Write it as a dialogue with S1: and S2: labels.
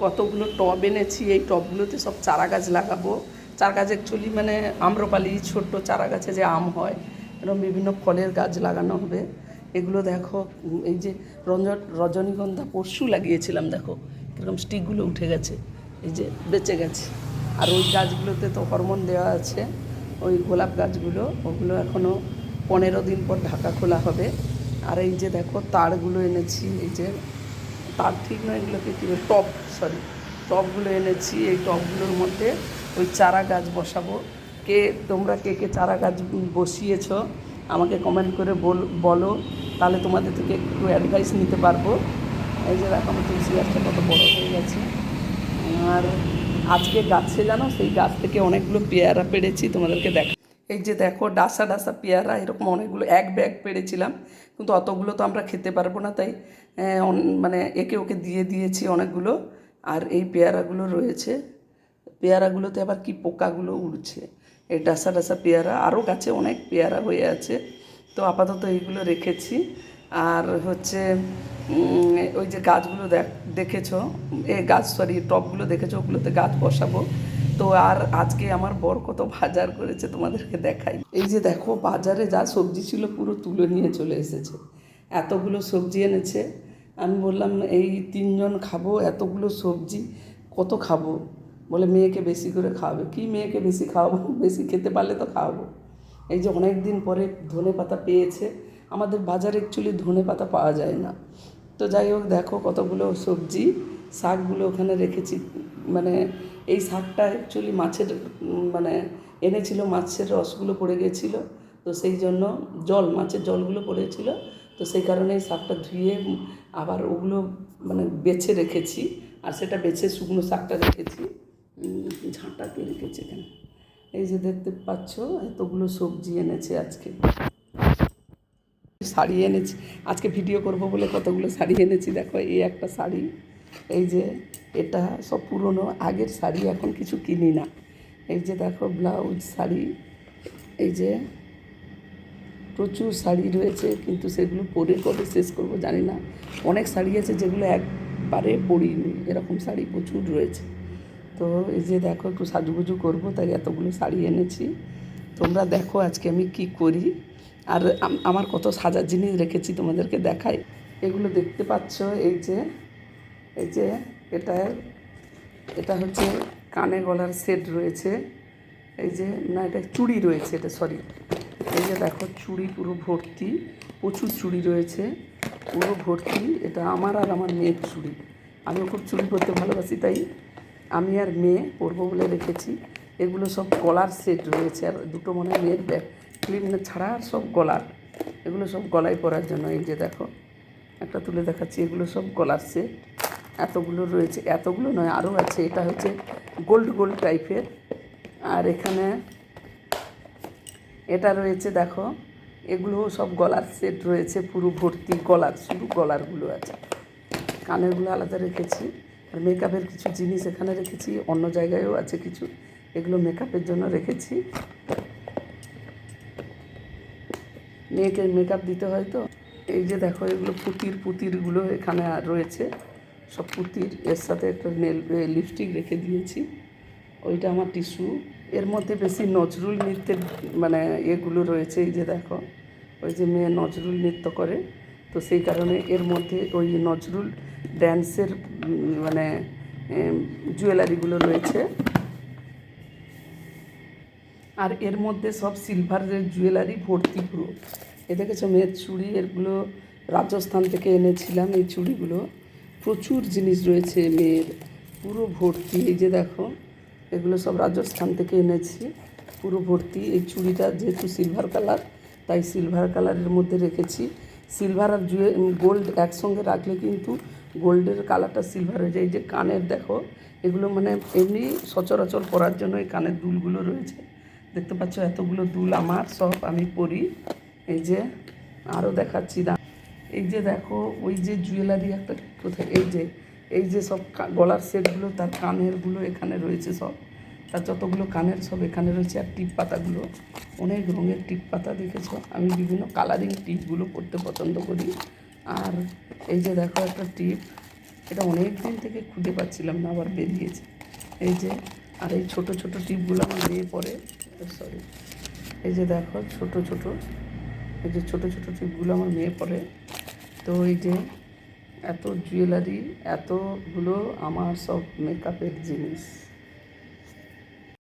S1: কতগুলো টব এনেছি, এই টবগুলোতে সব চারা গাছ লাগাবো। চারা গাছ অ্যাকচুয়ালি মানে আম্রপালি, ছোট্ট চারা গাছে যে আম হয়, এরকম বিভিন্ন ফলের গাছ লাগানো হবে। এগুলো দেখো, এই যে রঞ্জ রজনীগন্ধা পরশু লাগিয়েছিলাম, দেখো, কীরকম স্টিকগুলো উঠে গেছে, এই যে বেঁচে গেছে। আর ওই গাছগুলোতে তো হরমোন দেওয়া আছে, ওই গোলাপ গাছগুলো, ওগুলো এখনও পনেরো দিন পর ঢাকা খোলা হবে। আর এই যে দেখো, তারগুলো এনেছি, এই যে তার ঠিক নয়, এগুলোকে কী টব সরি টবগুলো এনেছি, এই টবগুলোর মধ্যে ওই চারা গাছ বসাবো। কে, তোমরা কে কে চারা গাছ বসিয়েছ, আমাকে কমেন্ট করে বল, বলো, তাহলে তোমাদের থেকে একটু অ্যাডভাইস নিতে পারব। এই যে দেখো, আমার তুলসী গাছটা কত বড় হয়ে গেছে। আর আজকে গাছে জানো, সেই গাছ থেকে অনেকগুলো পেয়ারা পেড়েছি তোমাদেরকে দেখ এই যে দেখো ডাসা ডাসা পেয়ারা, এরকম অনেকগুলো, এক ব্যাগ পেড়েছিলাম কিন্তু অতগুলো তো আমরা খেতে পারব না, তাই মানে একে ওকে দিয়ে দিয়েছি অনেকগুলো, আর এই পেয়ারাগুলো রয়েছে। পেয়ারাগুলোতে আবার কি পোকাগুলো উড়ছে। এই ডাসা ডাসা পেয়ারা, আরও গাছে অনেক পেয়ারা হয়ে আছে, তো আপাতত এইগুলো রেখেছি। আর হচ্ছে ওই যে গাছগুলো দেখ, দেখেছ, এ গাছ সরি টবগুলো দেখেছ, ওগুলোতে গাছ বসাবো। তো আর আজকে আমার বর কত বাজার করেছে তোমাদেরকে দেখাই। এই যে দেখো, বাজারে যা সবজি ছিল পুরো তুলে নিয়ে চলে এসেছে। এতগুলো সবজি এনেছে। আমি বললাম, এই তিনজন খাব, এতগুলো সবজি, কত খাব? বলে, মেয়েকে বেশি করে খাওয়াবে। কি মেয়েকে বেশি খাওয়াবো? বেশি খেতে পারলে তো খাওয়াবো। এই যে অনেক দিন পরে ধনে পাতা পেয়েছে। আমাদের বাজারে অ্যাকচুয়ালি ধনে পাতা পাওয়া যায় না। তো যাই হোক, দেখো কতগুলো সবজি, শাকগুলো ওখানে রেখেছি। মানে এই শাকটা অ্যাকচুয়ালি মাছের মানে এনেছিল মাছের রসগুলো পড়ে গেছিল তো সেই জন্য জল মাছের জলগুলো পড়েছিল তো সেই কারণে এই শাকটা ধুয়ে আবার ওগুলো মানে বেছে রেখেছি আর সেটা বেছে শুকনো শাকটা রেখেছি উম, ঝাঁটাকে রেখেছি এখানে। এই যে দেখতে পাচ্ছ এতগুলো সবজি এনেছে আজকে। শাড়ি এনেছি আজকে ভিডিও করব বলে কতগুলো শাড়ি এনেছি দেখো এই একটা শাড়ি। এই যে এটা সব পুরনো, আগের শাড়ি এখন কিছু কিনি না। এই যে দেখো ব্লাউজ শাড়ি, এই যে প্রচুর শাড়ি রয়েছে, কিন্তু সেগুলো পরে কবে শেষ করব জানি না। অনেক শাড়ি আছে যেগুলো একবারে পরিনি, এরকম শাড়ি প্রচুর রয়েছে। তো এই যে দেখো একটু সাজুগুজু করব, তাই এতগুলো শাড়ি এনেছি। তোমরা দেখো আজকে আমি কি করি। আর আমার কত সাজার জিনিস রেখেছি তোমাদেরকে দেখাই। এগুলো দেখতে পাচ্ছ, এই যে এই যে এটা এটা হচ্ছে কানে গলার সেট রয়েছে। এই যে, না, এটা চুড়ি রয়েছে, এটা সরি এই যে দেখো, চুড়ি পুরো ভর্তি, প্রচুর চুড়ি রয়েছে। পুরো ভর্তি, এটা আমার আর আমার মেয়ের চুড়ি। আমিও খুব চুড়ি করতে ভালোবাসি, তাই আমি আর মেয়ে পরবো বলে রেখেছি। এগুলো সব গলার সেট রয়েছে, আর দুটো মনে মেয়ের ব্যাগ ক্লিন ছাড়া আর সব গলার। এগুলো সব গলায় পরার জন্য, এই যে দেখো, একটা তুলে দেখাচ্ছি, এগুলো সব গলার সেট এতগুলো রয়েছে, এতগুলো নয় আরও আছে। এটা হচ্ছে গোল্ড গোল্ড টাইপের। আর এখানে এটা রয়েছে, দেখো, এগুলো সব গলার সেট রয়েছে, পুরো ভর্তি গলার, শুধু গলারগুলো আছে। কানেরগুলো আলাদা রেখেছি, আর মেকআপের কিছু জিনিস এখানে রেখেছি, অন্য জায়গায়ও আছে কিছু, এগুলো মেকআপের জন্য রেখেছি। মেয়েকে মেকআপ দিতে হয় তো? এই যে দেখো, এগুলো পুতির পুতিরগুলো এখানে রয়েছে। সব পুতির এর সাথে একটা নেল লিপস্টিক রেখে দিয়েছি। ওইটা আমার টিস্যু এর মধ্যে বেশি নজরুল নৃত্যের মানে এগুলো রয়েছে, এই যে দেখো, ওই যে মেয়ে নজরুল নৃত্য করে। তো সেই কারণে এর মধ্যে ওই নজরুল ড্যান্সের মানে জুয়েলারিগুলো রয়েছে। আর এর মধ্যে সব সিলভারের জুয়েলারি ভর্তি পুরো এ দেখেছ, মেয়ের চুড়ি এগুলো রাজস্থান থেকে এনেছিলাম এই চুড়িগুলো। প্রচুর জিনিস রয়েছে মেয়ের। পুরো ভর্তি, এই যে দেখো, এগুলো সব রাজস্থান থেকে এনেছি। পুরো ভর্তি, এই চুড়িটা যেহেতু সিলভার কালার তাই সিলভার কালারের মধ্যে রেখেছি। সিলভার আর জুয়ে গোল্ড একসঙ্গে রাখলে কিন্তু গোল্ডের কালারটা সিলভার হয়ে যায়। এই যে কানের দেখো, এগুলো মানে এমনি সচরাচর পরার জন্য এই কানের দুলগুলো রয়েছে। দেখতে পাচ্ছ, এতগুলো দুল আমার, সব আমি পরি। এই যে আরও দেখাচ্ছি এই যে দেখো, ওই যে জুয়েলারি একটা কোথায়, এই যে এই যে সব গলার সেটগুলো, তার কানেরগুলো এখানে রয়েছে সব। তার যতগুলো কানের সব এখানে রয়েছে, আর টিপ পাতাগুলো। অনেক রঙের টিপ পাতা দেখেছ? আমি বিভিন্ন কালারিং টিপগুলো পরতে পছন্দ করি। আর এই যে দেখো একটা টিপ, এটা অনেক দিন থেকে খুঁজে পাচ্ছিলাম না, আবার বেরিয়েছে। এই যে, আর এই ছোট ছোট টিপগুলো আমার মেয়ে পরে সরি এই যে দেখো ছোট ছোট এই যে ছোটো ছোটো টিপগুলো আমার মেয়ে পরে, তো এই যে এত জুয়েলারি এতগুলো আমার সব মেকআপের জিনিস।